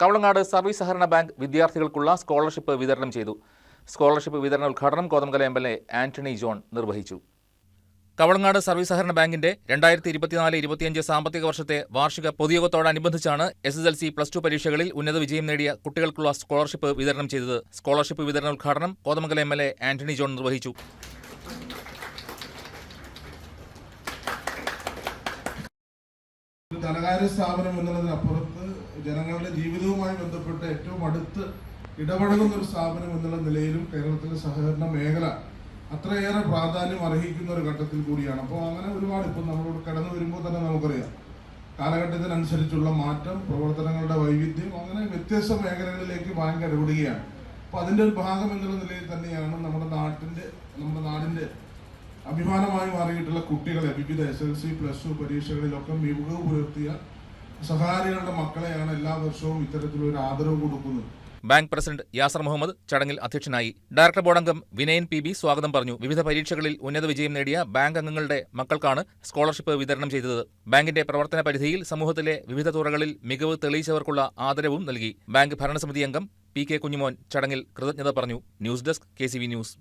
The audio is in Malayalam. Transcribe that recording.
കവളങ്ങാട് സർവീസ് സഹകരണ ബാങ്ക് വിദ്യാർത്ഥികൾക്കുള്ള സ്കോളർഷിപ്പ് വിതരണം ചെയ്തു. സ്കോളർഷിപ്പ് വിതരണ ഉദ്ഘാടനം Kothamangalam M L A Antony John നിർവഹിച്ചു. കവളങ്ങാട് സർവീസ് സഹകരണ ബാങ്കിന്റെ രണ്ടായിരത്തി ഇരുപത്തിനാല് ഇരുപത്തിയഞ്ച് സാമ്പത്തിക വർഷത്തെ വാർഷിക പൊതുയോഗത്തോടനുബന്ധിച്ചാണ് S S L C plus two പരീക്ഷകളിൽ ഉന്നത വിജയം നേടിയ കുട്ടികൾക്കുള്ള സ്കോളർഷിപ്പ് വിതരണം ചെയ്തത്. സ്കോളർഷിപ്പ് വിതരണ ഉദ്ഘാടനം Kothamangalam M L A Antony John നിർവഹിച്ചു. ധനകാര്യ സ്ഥാപനം എന്നുള്ളതിനപ്പുറത്ത് ജനങ്ങളുടെ ജീവിതവുമായി ബന്ധപ്പെട്ട് ഏറ്റവും അടുത്ത് ഇടപഴകുന്ന ഒരു സ്ഥാപനം എന്നുള്ള നിലയിലും കേരളത്തിലെ സഹകരണ മേഖല അത്രയേറെ പ്രാധാന്യം അർഹിക്കുന്ന ഒരു ഘട്ടത്തിൽ കൂടിയാണ്. അപ്പോൾ അങ്ങനെ ഒരുപാട് ഇപ്പം നമ്മളോട് കടന്നു വരുമ്പോൾ തന്നെ നമുക്കറിയാം. കാലഘട്ടത്തിനനുസരിച്ചുള്ള മാറ്റം പ്രവർത്തനങ്ങളുടെ വൈവിധ്യം അങ്ങനെ വ്യത്യസ്ത മേഖലകളിലേക്ക് ബാങ്ക് ഇടപെടുകയാണ്. അപ്പോൾ അതിന്റെ ഒരു ഭാഗം എന്നുള്ള നിലയിൽ തന്നെയാണ് നമ്മുടെ നാട്ടിന്റെ നമ്മുടെ നാടിന്റെ അഭിമാനമായി മാറിയിട്ടുള്ള കുട്ടികളെ വിവിധ S L C plus two പരീക്ഷകളിലൊക്കെ മികവ് പുലർത്തിയ സഹകാരികളുടെ മക്കളെയാണ് എല്ലാ വർഷവും ഇത്തരത്തിലൊരു ആദരവ് കൊടുക്കുന്നത്. ബാങ്ക് പ്രസിഡന്റ് യാസർ മുഹമ്മദ് ചടങ്ങിൽ അധ്യക്ഷനായി ഡയറക്ടർ ബോർഡ് അംഗം വിനയൻ പി ബി സ്വാഗതം പറഞ്ഞു. വിവിധ പരീക്ഷകളിൽ ഉന്നത വിജയം നേടിയ ബാങ്ക് അംഗങ്ങളുടെ മക്കൾക്കാണ് സ്കോളർഷിപ്പ് വിതരണം ചെയ്തത്. ബാങ്കിന്റെ പ്രവർത്തന പരിധിയിൽ സമൂഹത്തിലെ വിവിധ തുറകളിൽ മികവ് തെളിയിച്ചവർക്കുള്ള ആദരവും നൽകി. ബാങ്ക് ഭരണസമിതി അംഗം പി കെ കുഞ്ഞുമോൻ ചടങ്ങിൽ കൃതജ്ഞത പറഞ്ഞു. News desk K news.